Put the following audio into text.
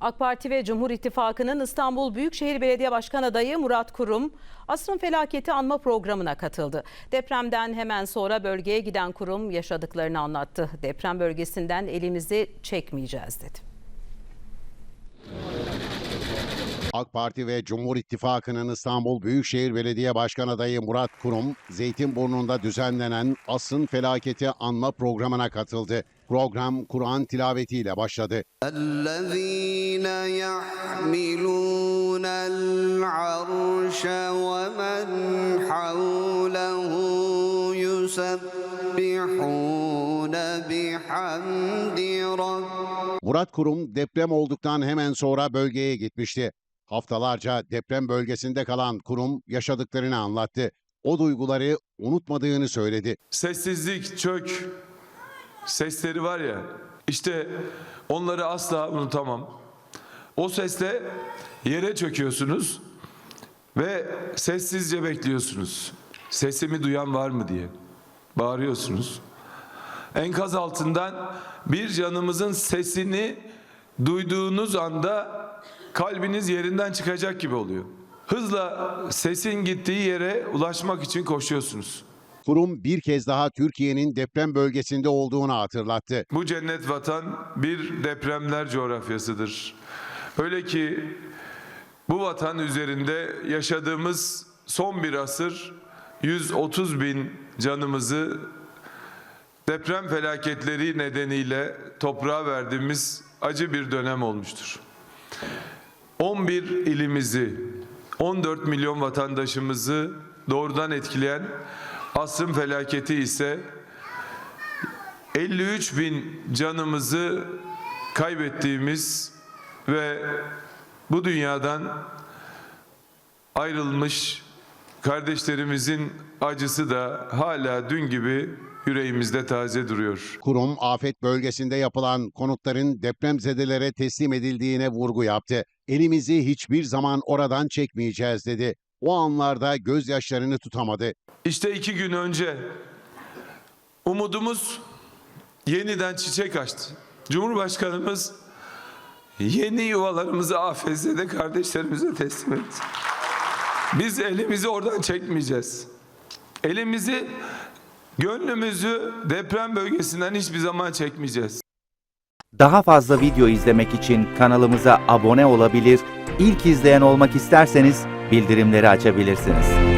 AK Parti ve Cumhur İttifakı'nın İstanbul Büyükşehir Belediye Başkan adayı Murat Kurum, asrın felaketi anma programına katıldı. Depremden hemen sonra bölgeye giden kurum yaşadıklarını anlattı. Deprem bölgesinden elimizi çekmeyeceğiz dedi. AK Parti ve Cumhur İttifakı'nın İstanbul Büyükşehir Belediye Başkan adayı Murat Kurum, Zeytinburnu'nda düzenlenen Asrın Felaketi Anma programına katıldı. Program Kur'an tilavetiyle başladı. الذين يحملون العرش ومن حوله يسبحون بحمد ربهم Murat Kurum deprem olduktan hemen sonra bölgeye gitmişti. Haftalarca deprem bölgesinde kalan kurum yaşadıklarını anlattı. O duyguları unutmadığını söyledi. Sessizlik, çök sesleri var ya işte onları asla unutamam. O sesle yere çöküyorsunuz ve sessizce bekliyorsunuz. Sesimi duyan var mı diye bağırıyorsunuz. Enkaz altından bir canımızın sesini duyduğunuz anda kalbiniz yerinden çıkacak gibi oluyor. Hızla sesin gittiği yere ulaşmak için koşuyorsunuz. Kurum bir kez daha Türkiye'nin deprem bölgesinde olduğunu hatırlattı. Bu cennet vatan bir depremler coğrafyasıdır. Öyle ki bu vatan üzerinde yaşadığımız son bir asır 130 bin canımızı deprem felaketleri nedeniyle toprağa verdiğimiz acı bir dönem olmuştur. 11 ilimizi, 14 milyon vatandaşımızı doğrudan etkileyen asrın felaketi ise 53 bin canımızı kaybettiğimiz ve bu dünyadan ayrılmış kardeşlerimizin acısı da hala dün gibi yüreğimizde taze duruyor. Kurum afet bölgesinde yapılan konutların depremzedelere teslim edildiğine vurgu yaptı. Elimizi hiçbir zaman oradan çekmeyeceğiz dedi. O anlarda gözyaşlarını tutamadı. İşte iki gün önce umudumuz yeniden çiçek açtı. Cumhurbaşkanımız yeni yuvalarımızı afetzede kardeşlerimize teslim etti. Biz elimizi oradan çekmeyeceğiz. Elimizi, gönlümüzü deprem bölgesinden hiçbir zaman çekmeyeceğiz. Daha fazla video izlemek için kanalımıza abone olabilir, ilk izleyen olmak isterseniz bildirimleri açabilirsiniz.